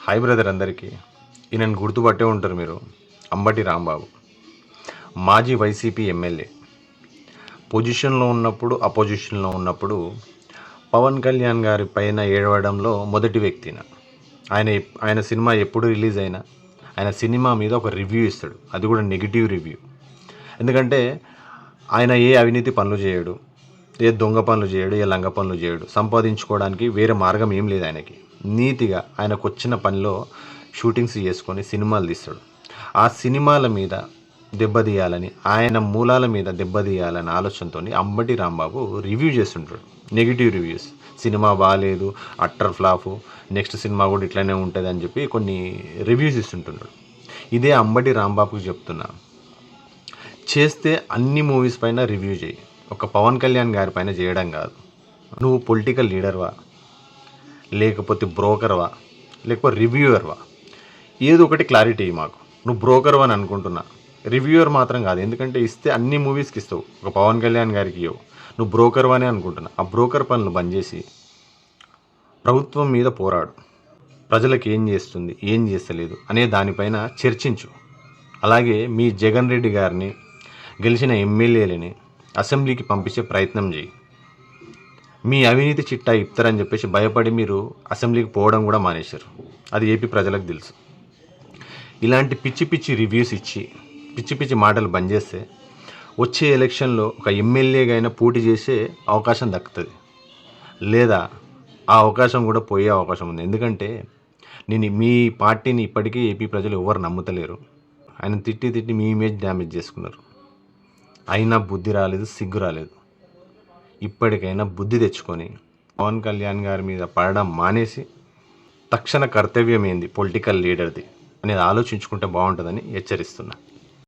Hi brother అందరికీ. ఈయనను గుర్తుపట్టే ఉంటారు మీరు అంబటి రాంబాబు మాజీ వైసీపీ ఎమ్మెల్యే. పొజిషన్లో ఉన్నప్పుడు అపోజిషన్లో ఉన్నప్పుడు పవన్ కళ్యాణ్ గారి పైన ఏడవడంలో మొదటి వ్యక్తిన. ఆయన ఆయన సినిమా ఎప్పుడు రిలీజ్ అయినా ఆయన సినిమా మీద ఒక రివ్యూ ఇస్తాడు. అది కూడా నెగిటివ్ రివ్యూ. ఎందుకంటే ఆయన ఏ అవినీతి పనులు చేయడు. ఏ దొంగ పనులు చేయడు ఏ లంగ పనులు చేయడు. సంపాదించుకోవడానికి వేరే మార్గం ఏం లేదు ఆయనకి. నీతిగా ఆయనకు వచ్చిన పనిలో షూటింగ్స్ చేసుకొని సినిమాలు తీస్తాడు. ఆ సినిమాల మీద దెబ్బతీయాలని ఆయన మూలాల మీద దెబ్బతీయాలని ఆలోచనతో అంబటి రాంబాబు రివ్యూ చేస్తుంటాడు. Negative reviews. సినిమా బాగాలేదు అట్టర్ ఫ్లాపు నెక్స్ట్ సినిమా కూడా ఇట్లానే ఉంటుంది అని చెప్పి కొన్ని రివ్యూస్ ఇస్తుంటున్నాడు ఇదే అంబటి రాంబాబుకి చెప్తున్నా. చేస్తే అన్ని మూవీస్ పైన రివ్యూ చేయి. ఒక పవన్ కళ్యాణ్ గారి పైన చేయడం కాదు. నువ్వు పొలిటికల్ లీడర్వా లేకపోతే బ్రోకర్వా లేకపోతే రివ్యూవర్వా ఏదో ఒకటి క్లారిటీ మాకు. నువ్వు బ్రోకర్వా అని అనుకుంటున్నా. రివ్యూవర్ మాత్రం కాదు. ఎందుకంటే ఇస్తే అన్ని మూవీస్కి ఇస్తావు. ఒక పవన్ కళ్యాణ్ గారికి ఇవ్వవు నువ్వు బ్రోకర్వా అని అనుకుంటున్నా. ఆ బ్రోకర్ పనులు బంద్ చేసి ప్రభుత్వం మీద పోరాడు. ప్రజలకు ఏం చేస్తుంది ఏం చేస్తలేదు అనే దానిపైన చర్చించు. అలాగే మీ జగన్ రెడ్డి గారిని గెలిచిన ఎమ్మెల్యేలని అసెంబ్లీకి పంపించే ప్రయత్నం చేయి మీ అవినీతి చిట్టా ఇస్తారని చెప్పేసి భయపడి మీరు అసెంబ్లీకి పోవడం కూడా మానేశారు. అది ఏపీ ప్రజలకు తెలుసు. ఇలాంటి పిచ్చి పిచ్చి రివ్యూస్ ఇచ్చి పిచ్చి పిచ్చి మాటలు బంద్ చేస్తే వచ్చే ఎలక్షన్లో ఒక ఎమ్మెల్యేగా అయినా పోటీ చేసే అవకాశం దక్కుతుంది. లేదా ఆ అవకాశం కూడా పోయే అవకాశం ఉంది. ఎందుకంటే నేను మీ పార్టీని ఇప్పటికీ ఏపీ ప్రజలు ఎవరు నమ్ముతలేరు. ఆయన తిట్టి తిట్టి మీ ఇమేజ్ డ్యామేజ్ చేసుకున్నారు. అయినా బుద్ధి రాలేదు సిగ్గు రాలేదు. ఇప్పటికైనా బుద్ధి తెచ్చుకొని పవన్ కళ్యాణ్ గారి మీద పడడం మానేసి తక్షణ కర్తవ్యం ఏంది పొలిటికల్ లీడర్ది అనేది ఆలోచించుకుంటే బాగుంటుందని హెచ్చరిస్తున్నా.